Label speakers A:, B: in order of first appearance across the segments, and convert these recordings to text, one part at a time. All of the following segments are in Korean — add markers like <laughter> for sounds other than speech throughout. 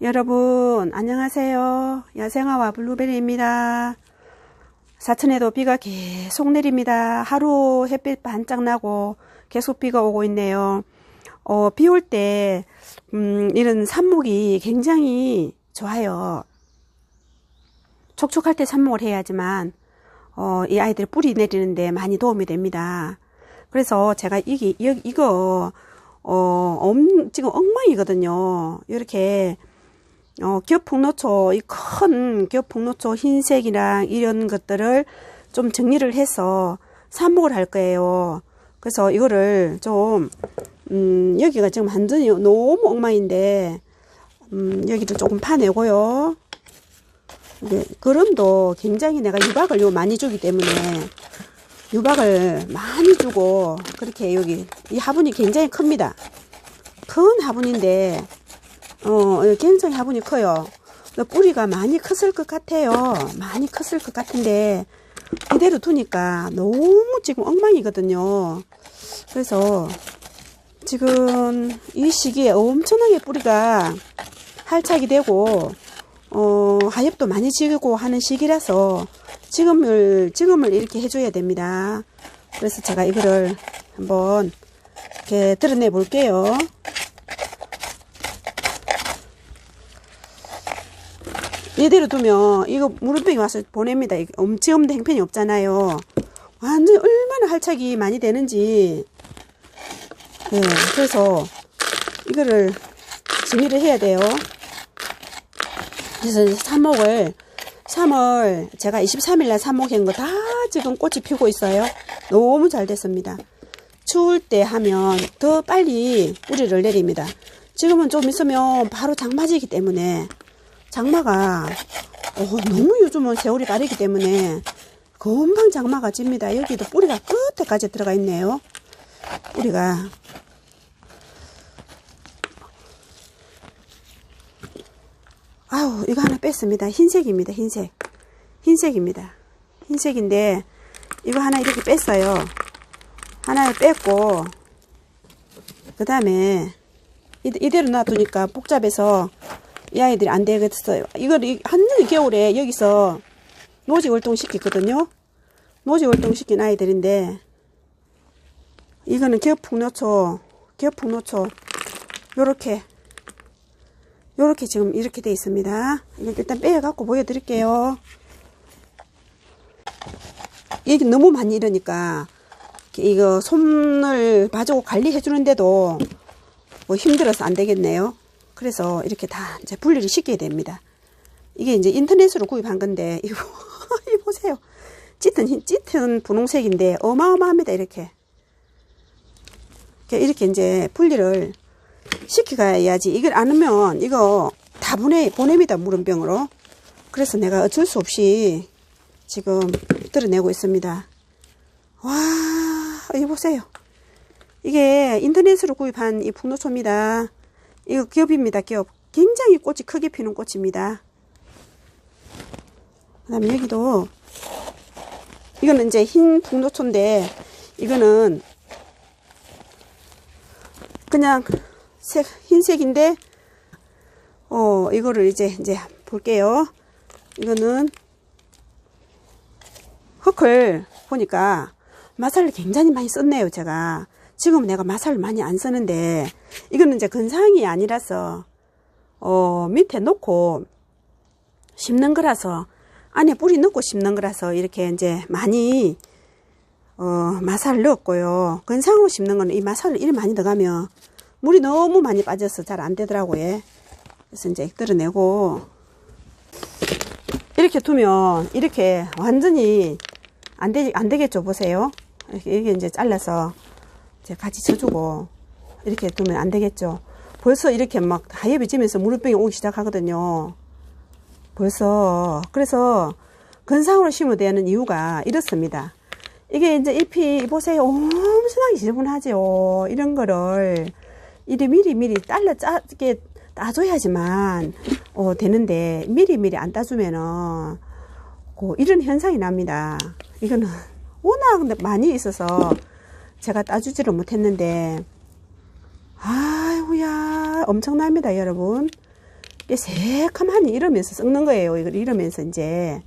A: 여러분 안녕하세요. 야생아와 블루베리입니다. 사천에도 비가 계속 내립니다. 하루 햇빛 반짝 나고 계속 비가 오고 있네요. 어, 비 올 때, 음, 이런 삽목이 굉장히 좋아요. 촉촉할 때 삽목을 해야지만, 어, 이 아이들 뿌리 내리는데 많이 도움이 됩니다. 그래서 제가 이게, 이거, 어, 엄, 지금 엉망이거든요. 이렇게, 어, 기업폭노초, 이큰 기업폭노초 흰색이랑 이런 것들을 좀 정리를 해서 삽목을 할 거예요. 그래서 이거를 좀, 음, 여기가 지금 완전히 너무 엉망인데, 음, 여기도 조금 파내고요. 네, 그럼도 굉장히 내가 유박을 요 많이 주기 때문에 유박을 많이 주고 그렇게 여기 이 화분이 굉장히 큽니다. 큰 화분인데 어, 굉장히 화분이 커요. 뿌리가 많이 컸을 것 같아요. 많이 컸을 것 같은데, 이대로 두니까 너무 지금 엉망이거든요. 그래서 지금 이 시기에 엄청나게 뿌리가 할착이 되고, 어, 하엽도 많이 지고 하는 시기라서 지금을, 지금을 이렇게 해줘야 됩니다. 그래서 제가 이거를 한번 이렇게 드러내 볼게요. 이대로 두면 이거 무릎병이 와서 보냅니다. 엄지 없는 행편이 없잖아요. 완전 얼마나 할착이 많이 되는지. 네, 그래서 이거를 정리를 해야 돼요. 그래서 삽목을 3월 제가 23일날 삽목한 거 다 지금 꽃이 피고 있어요. 너무 잘 됐습니다. 추울 때 하면 더 빨리 뿌리를 내립니다. 지금은 좀 있으면 바로 장마지기 때문에 장마가 어, 너무 요즘은 세월이 빠르기 때문에 금방 장마가 집니다. 여기도 뿌리가 끝에까지 들어가 있네요. 뿌리가 아우 이거 하나 뺐습니다. 흰색입니다. 흰색 흰색입니다. 흰색인데 이거 하나 이렇게 뺐어요. 하나를 뺐고 그 다음에 이대로 놔두니까 복잡해서 이 아이들이 안 되겠어요. 이걸 한년 겨울에 여기서 노지 월동 시켰거든요. 노지 월동 시킨 아이들인데 이거는 기업풍노초, 기업풍노초 요렇게 요렇게 지금 이렇게 돼 있습니다. 이거 일단 빼어 갖고 보여드릴게요. 이게 너무 많이 이러니까 이거 손을 봐주고 관리해 주는데도 뭐 힘들어서 안 되겠네요. 그래서 이렇게 다 이제 분리를 시켜야 됩니다. 이게 이제 인터넷으로 구입한 건데 <laughs> 이거 이 보세요. 짙은 짙은 분홍색인데 어마어마합니다. 이렇게 이렇게 이제 분리를 시켜가야지 이걸 안 하면 이거 다 보내 보냅니다 물음병으로. 그래서 내가 어쩔 수 없이 지금 드러내고 있습니다. 와, 이 보세요. 이게 인터넷으로 구입한 이 풍노초입니다. 이거 기업입니다. 기업. 굉장히 꽃이 크게 피는 꽃입니다. 그 다음에 여기도 이거는 이제 흰 북노초인데 이거는 그냥 색 흰색인데 어 이거를 이제 이제 볼게요. 이거는 흙을 보니까 마살을 굉장히 많이 썼네요. 제가 지금 내가 마살을 많이 안 쓰는데 이거는 이제 근상이 아니라서 어 밑에 놓고 심는 거라서 안에 뿌리 넣고 심는 거라서 이렇게 이제 많이 어 마살을 넣었고요. 근상으로 심는 거는 이 마살을 이리 많이 넣어가면 물이 너무 많이 빠져서 잘 안 되더라고요. 그래서 이제 드러내고 이렇게 두면 이렇게 완전히 안, 되, 안 되겠죠 보세요. 이렇게, 이렇게 이제 잘라서 이제 같이 쳐주고 이렇게 두면 안 되겠죠. 벌써 이렇게 막 하엽이 지면서 무릎병이 오기 시작하거든요. 벌써 그래서 근상으로 심어야 되는 이유가 이렇습니다. 이게 이제 잎이 보세요. 엄청나게 지저분하죠. 이런 거를 이리 미리 미리 잘라 짜게 따줘야지만 어, 되는데 미리 미리 안 따주면은 그 이런 현상이 납니다. 이거는 워낙 많이 있어서 제가 따주지를 못했는데 아이고야 엄청납니다 여러분 이게 새카만이 이러면서 썩는 거예요. 이걸 이러면서 이제.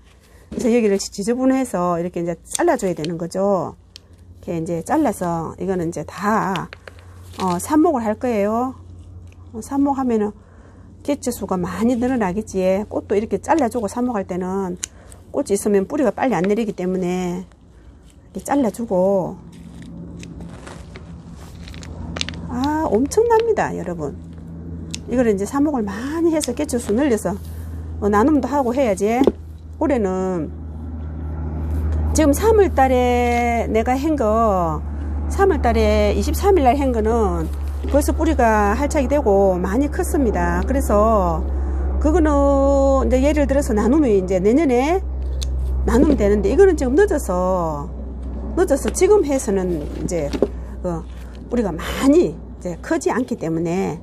A: 그래서 여기를 지저분해서 이렇게 이제 잘라줘야 되는 거죠. 이렇게 이제 잘라서 이거는 이제 다, 어, 삽목을 할 거예요. 어, 삽목하면은 개체수가 많이 늘어나겠지. 꽃도 이렇게 잘라주고 삽목할 때는 꽃이 있으면 뿌리가 빨리 안 내리기 때문에 이렇게 잘라주고 아 엄청납니다 여러분. 이거를 이제 삽목을 많이 해서 개체수 늘려서 어, 나눔도 하고 해야지. 올해는 지금 3월 달에 내가 한거 3월 달에 23일 날 한 거는 벌써 뿌리가 활착이 되고 많이 컸습니다. 그래서 그거는 이제 예를 들어서 나누면 이제 내년에 나누면 되는데 이거는 지금 늦어서 늦어서 지금 해서는 이제 그 뿌리가 많이 이제 크지 않기 때문에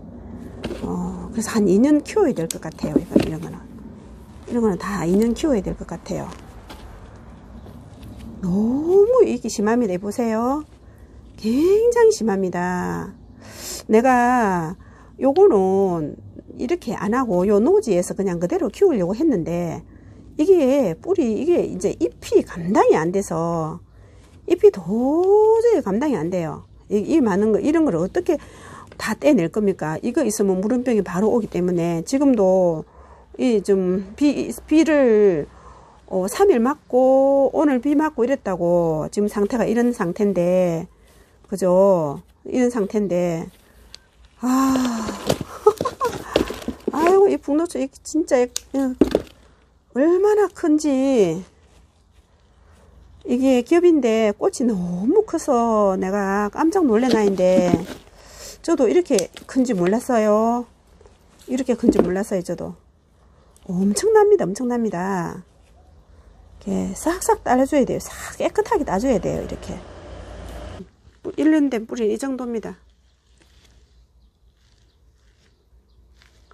A: 어 그래서 한 2년 키워야 될 것 같아요. 이거 이런 거는. 이런 거는 다 2년 키워야 될 것 같아요. 너무 이게 심합니다 보세요. 굉장히 심합니다. 내가 요거는 이렇게 안 하고 요 노지에서 그냥 그대로 키우려고 했는데 이게 뿌리 이게 이제 잎이 감당이 안 돼서 잎이 도저히 감당이 안 돼요. 이, 이 많은 거 이런 걸 어떻게 다 떼낼 겁니까? 이거 있으면 물음병이 바로 오기 때문에 지금도 이 좀 비 비를 어, 3일 맞고 오늘 비 맞고 이랬다고 지금 상태가 이런 상태인데 그죠? 이런 상태인데 아 <laughs> 아이고 이 북노초 이 진짜 이- 얼마나 큰지 이게 겹인데 꽃이 너무 커서 내가 깜짝 놀란 아이인데 저도 이렇게 큰지 몰랐어요. 이렇게 큰지 몰랐어요 저도. 엄청납니다 엄청납니다. 이렇게 싹싹 따라줘야 돼요. 싹 깨끗하게 따줘야 돼요 이렇게. 1년 된 뿌리 이 정도입니다.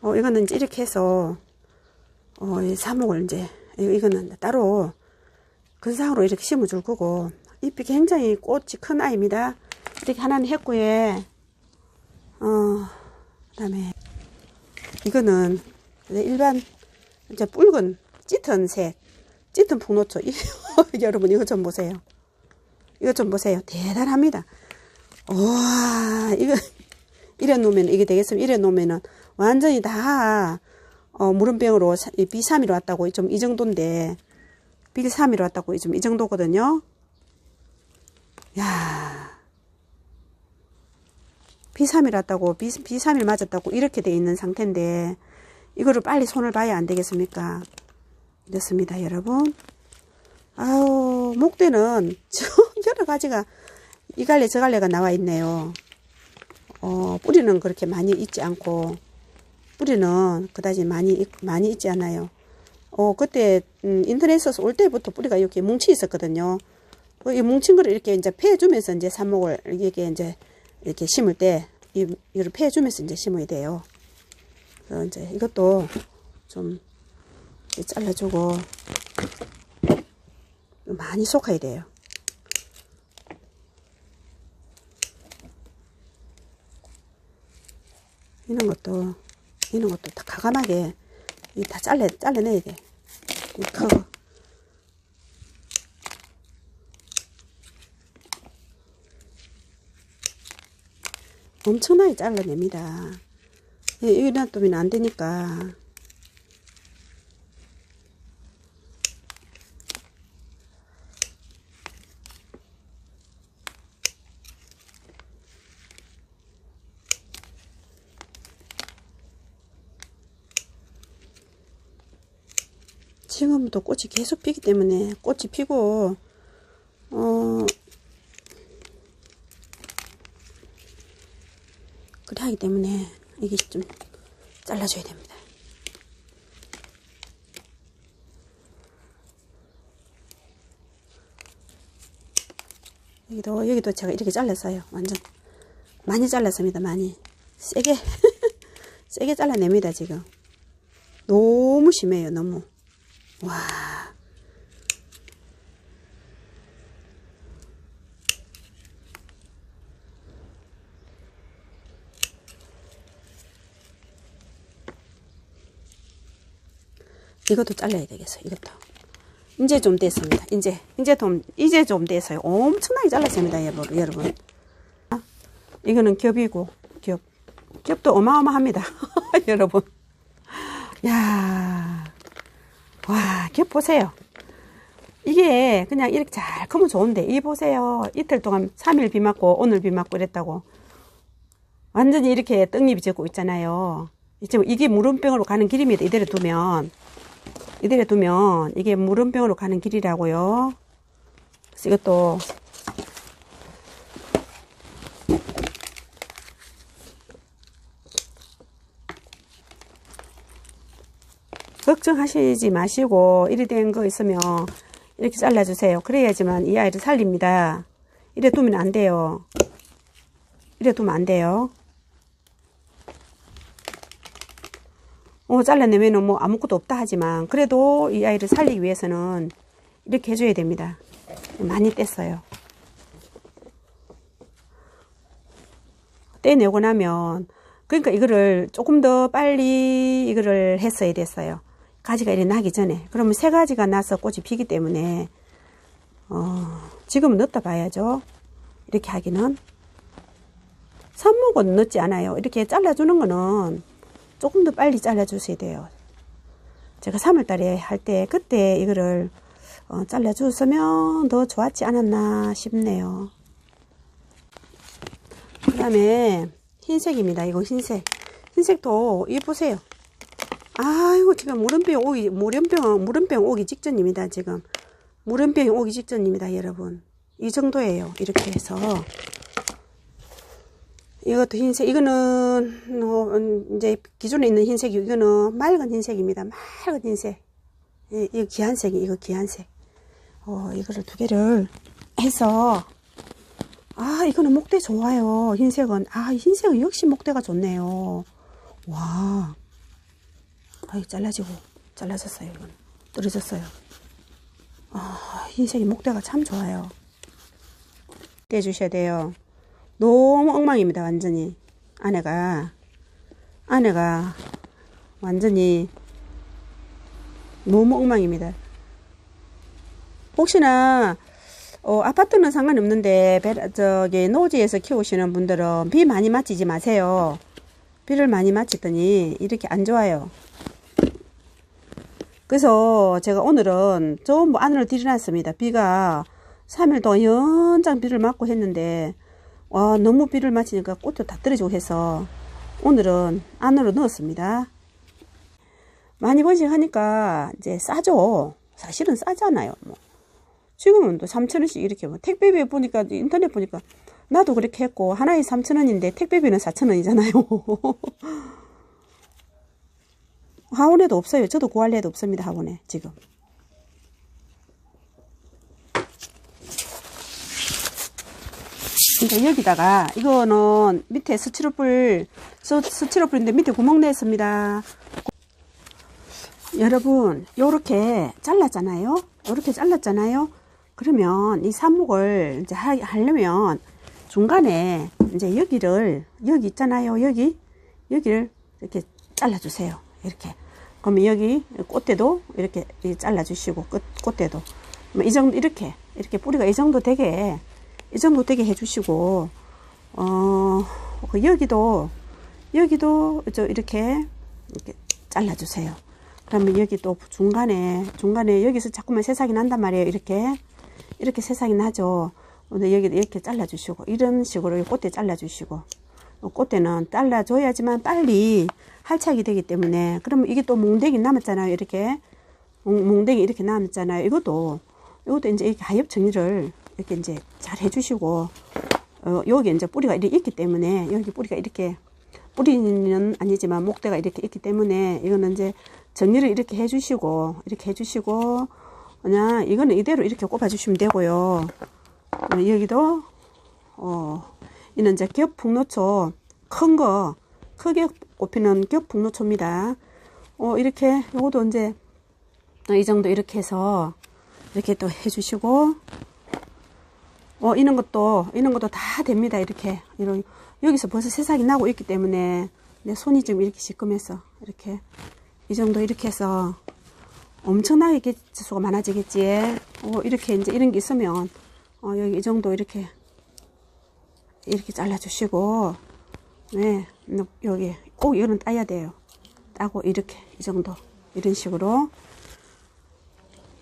A: 어 이거는 이제 이렇게 해서 어, 이 사목을 이제, 이- 이거는 따로 근상으로 이렇게 심어줄 거고, 잎이 굉장히 꽃이 큰 아이입니다. 이렇게 하나는 했고에, 어, 그 다음에, 이거는 일반, 이제 붉은, 짙은 색, 짙은 풍노초. 이- <laughs> 여러분, 이거 좀 보세요. 이거 좀 보세요. 대단합니다. 와, 이거, <laughs> 이래 놓으면, 이게 되겠으면, 이래 놓으면은, 완전히 다, 어, 이 B3이로 왔다고 좀 이 정도인데 B3이로 왔다고 좀이 정도거든요. 야 B3일 왔다고 B, B3일 맞았다고 이렇게 돼 있는 상태인데 이거를 빨리 손을 봐야 안 되겠습니까? 이렇습니다, 여러분. 아우 목대는 <laughs> 저 여러 가지가 이 갈래 저 갈래가 나와 있네요. 어, 뿌리는 그렇게 많이 있지 않고 뿌리는 그다지 많이 있- 많이 있지 않아요. 어 그때 음, 인터넷에서 올 때부터 뿌리가 이렇게 뭉치 있었거든요. 어, 이 뭉친 거를 이렇게 이제 패주면서 이제 삽목을 이렇게 이제 이렇게 심을 때 이, 이걸 패주면서 이제 심어야 돼요. 그래서 이제 이것도 좀 잘라주고 많이 쏙아야 돼요. 이런 것도 이런 것도 다 가감하게 이다 잘라 잘라내야 돼. 이 커버. 엄청나게 잘라냅니다. 이- 이런 놔두면 안 되니까. 지금도 꽃이 계속 피기 때문에 꽃이 피고 어 그래 하기 때문에 이게 좀 잘라줘야 됩니다. 여기도 여기도 제가 이렇게 잘랐어요. 완전 많이 잘랐습니다. 많이 세게 <laughs> 세게 잘라냅니다. 지금 너무 심해요. 너무 와. 이것도 잘라야 되겠어요. 이것도. 이제 좀 됐습니다. 이제, 이제 좀, 이제 좀 됐어요. 엄청나게 잘랐습니다. 여러분. 이거는 겹이고, 겹. 겹도 어마어마합니다. <laughs> 여러분. 야 와, 겹 보세요. 이게 그냥 이렇게 잘 크면 좋은데, 이 보세요. 이틀 동안 3일 비 맞고, 오늘 비 맞고 이랬다고. 완전히 이렇게 떡잎이 젖고 있잖아요. 이제 이게 물음병으로 가는 길입니다. 이대로 두면. 이대로 두면 이게 물음병으로 가는 길이라고요. 그래서 이것도 걱정하시지 마시고 이리 된 거 있으면 이렇게 잘라주세요. 그래야지만 이 아이를 살립니다. 이래 두면 안 돼요. 이래 두면 안 돼요. 어, 잘라내면은 뭐 아무것도 없다 하지만 그래도 이 아이를 살리기 위해서는 이렇게 해줘야 됩니다. 많이 뗐어요. 떼내고 나면 그러니까 이거를 조금 더 빨리 이거를 했어야 됐어요. 가지가 이렇게 나기 전에 그러면 세 가지가 나서 꽃이 피기 때문에 어, 지금은 넣었다 봐야죠. 이렇게 하기는 삽목은 넣지 않아요. 이렇게 잘라주는 거는 조금 더 빨리 잘라주셔야 돼요. 제가 3월달에 할 때 그때 이거를 어, 잘라줬으면 더 좋았지 않았나 싶네요. 그 다음에 흰색입니다. 이거 흰색. 흰색도 이 보세요. 아이고 지금 물음병 오기 물음병 물음병 오기 직전입니다. 지금 물음병이 오기 직전입니다, 여러분. 이 정도예요. 이렇게 해서 이것도 흰색. 이거는 어, 이제 기존에 있는 흰색이 이거는 맑은 흰색입니다. 맑은 흰색. 이, 이거 기한색이 이거 기한색. 어 이거를 두 개를 해서 아 이거는 목대 좋아요. 흰색은 아 흰색은 역시 목대가 좋네요. 와. 아이 잘라지고 잘라졌어요. 이건 떨어졌어요. 아 흰색이 목대가 참 좋아요. 떼주셔야 돼요. 너무 엉망입니다. 완전히 안에가 안에가 완전히 너무 엉망입니다. 혹시나 어, 아파트는 상관없는데 베, 저기 노지에서 키우시는 분들은 비 많이 맞히지 마세요. 비를 많이 맞히더니 이렇게 안 좋아요. 그래서 제가 오늘은 전부 안으로 들여놨습니다. 비가 3일 동안 연장 비를 맞고 했는데 와 너무 비를 맞히니까 꽃도 다 떨어지고 해서 오늘은 안으로 넣었습니다. 많이 번식하니까 이제 싸죠. 사실은 싸잖아요. 뭐. 지금은 또 3천원씩 이렇게 뭐 택배비 보니까 인터넷 보니까 나도 그렇게 했고 하나에 3천원인데 택배비는 4천원이잖아요. <laughs> 하원에도 없어요. 저도 구할 애도 없습니다. 하원에 지금. 그러니까 여기다가 이거는 밑에 스티로폴 스티로폴인데 밑에 구멍 냈습니다. 여러분 요렇게 잘랐잖아요. 요렇게 잘랐잖아요. 그러면 이 삽목을 이제 하, 하려면 중간에 이제 여기를 여기 있잖아요. 여기 여기를 이렇게 잘라주세요. 이렇게. 그러면 여기 꽃대도 이렇게 잘라주시고 끝 꽃대도 이 정도 이렇게 이렇게 뿌리가 이 정도 되게 이 정도 되게 해주시고 어 여기도 여기도 저 이렇게 이렇게 잘라주세요. 그러면 여기 또 중간에 중간에 여기서 자꾸만 새싹이 난단 말이에요. 이렇게 이렇게 새싹이 나죠. 근데 여기 이렇게 잘라주시고 이런 식으로 꽃대 잘라주시고 꽃대는 잘라줘야지만 빨리 할착이 되기 때문에 그러면 이게 또 몽댕이 남았잖아요. 이렇게 몽댕이 이렇게 남았잖아요. 이것도 이것도 이제 이렇게 하엽 정리를 이렇게 이제 잘 해주시고 어, 여기 이제 뿌리가 이렇게 있기 때문에 여기 뿌리가 이렇게 뿌리는 아니지만 목대가 이렇게 있기 때문에 이거는 이제 정리를 이렇게 해주시고 이렇게 해주시고 그냥 이거는 이대로 이렇게 꼽아주시면 되고요. 어, 여기도 어 이는 이제 겹 풍노초 큰 거 크게 꼽히는 겹 풍노초입니다. 어 이렇게 요것도 이제 이 정도 이렇게 해서 이렇게 또 해주시고 어 이런 것도 이런 것도 다 됩니다. 이렇게 이런 여기서 벌써 새싹이 나고 있기 때문에 내 손이 좀 이렇게 시커매서 이렇게 이 정도 이렇게 해서 엄청나게 개체수가 많아지겠지. 어, 이렇게 이제 이런 게 있으면 어, 여기 이 정도 이렇게 이렇게 잘라주시고 네 여기 꼭 이거는 따야 돼요. 따고 이렇게 이 정도 이런 식으로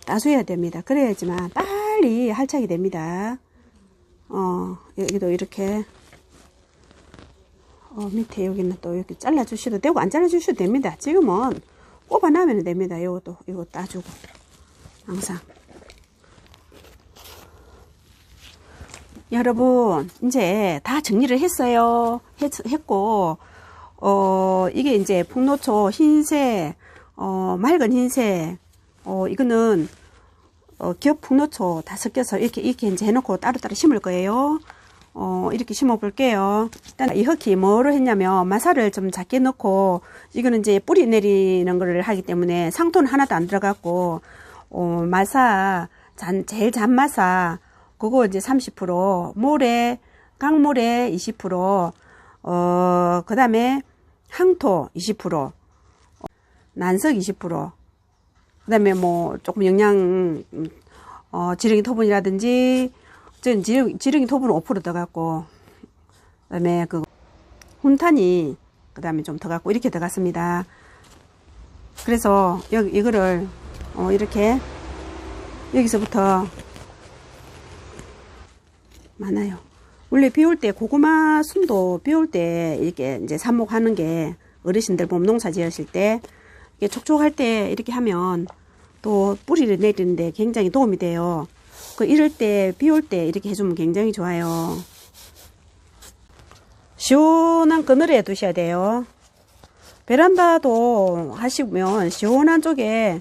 A: 따줘야 됩니다. 그래야지만 빨리 할착이 됩니다. 어 여기도 이렇게 어, 밑에 여기는 또 이렇게 잘라 주셔도 되고 안 잘라 주셔도 됩니다. 지금은 꼽아나면 됩니다. 이것도 이거 따주고 항상 여러분 이제 다 정리를 했어요. 했, 했고 어 이게 이제 풍노초 흰색 어 맑은 흰색 어 이거는 어 기업 풍노초 다 섞여서 이렇게 이렇게 이제 해놓고 따로따로 심을 거예요. 어 이렇게 심어 볼게요. 일단 이 흙이 뭐로 했냐면 마사를 좀 작게 넣고 이거는 이제 뿌리 내리는 거를 하기 때문에 상토는 하나도 안 들어갔고 어 마사 잔 제일 잔 마사 그거 이제 30%, 모래, 강모래 20%, 어, 그 다음에 항토 20%, 난석 20%, 그 다음에 뭐 조금 영양, 어, 지렁이 토분이라든지, 전 지렁, 지렁이 토분은 5% 들어갔고, 그 다음에 그, 훈탄이, 그 다음에 좀 들어갔고, 이렇게 들어갔습니다. 그래서, 여기, 이거를, 어, 이렇게, 여기서부터 많아요. 원래 비 올 때 고구마 순도 비 올 때 이렇게 이제 삽목하는 게 어르신들 봄 농사 지으실 때 이게 촉촉할 때 이렇게 하면 또 뿌리를 내리는데 굉장히 도움이 돼요. 그 이럴 때 비 올 때 이렇게 해주면 굉장히 좋아요. 시원한 그늘에 두셔야 돼요. 베란다도 하시면 시원한 쪽에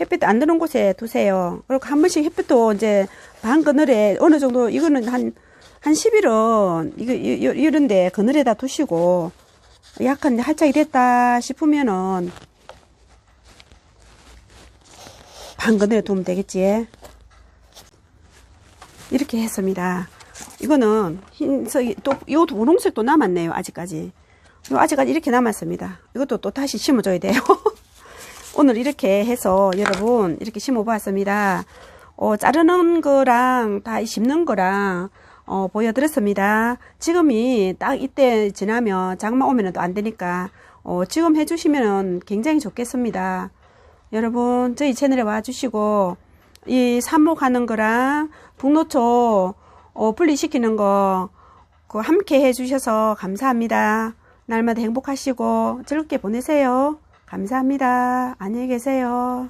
A: 햇빛 안 드는 곳에 두세요. 그리고 한 번씩 햇빛도 이제 반 그늘에 어느 정도 이거는 한, 한 10일은 이거, 이, 런데 그늘에다 두시고 약간 할짝이 됐다 싶으면은 반 그늘에 두면 되겠지. 이렇게 했습니다. 이거는 흰색이 또 이것도 분홍색도 남았네요. 아직까지. 아직까지 이렇게 남았습니다. 이것도 또 다시 심어줘야 돼요. <laughs> 오늘 이렇게 해서 여러분 이렇게 심어 봤습니다. 어, 자르는 거랑 다 심는 거랑 어, 보여드렸습니다. 지금이 딱 이때 지나면 장마 오면 또 안 되니까 어, 지금 해주시면 굉장히 좋겠습니다. 여러분 저희 채널에 와주시고 이 삽목하는 거랑 북노초 어, 분리시키는 거그 함께 해주셔서 감사합니다. 날마다 행복하시고 즐겁게 보내세요. 감사합니다. 안녕히 계세요.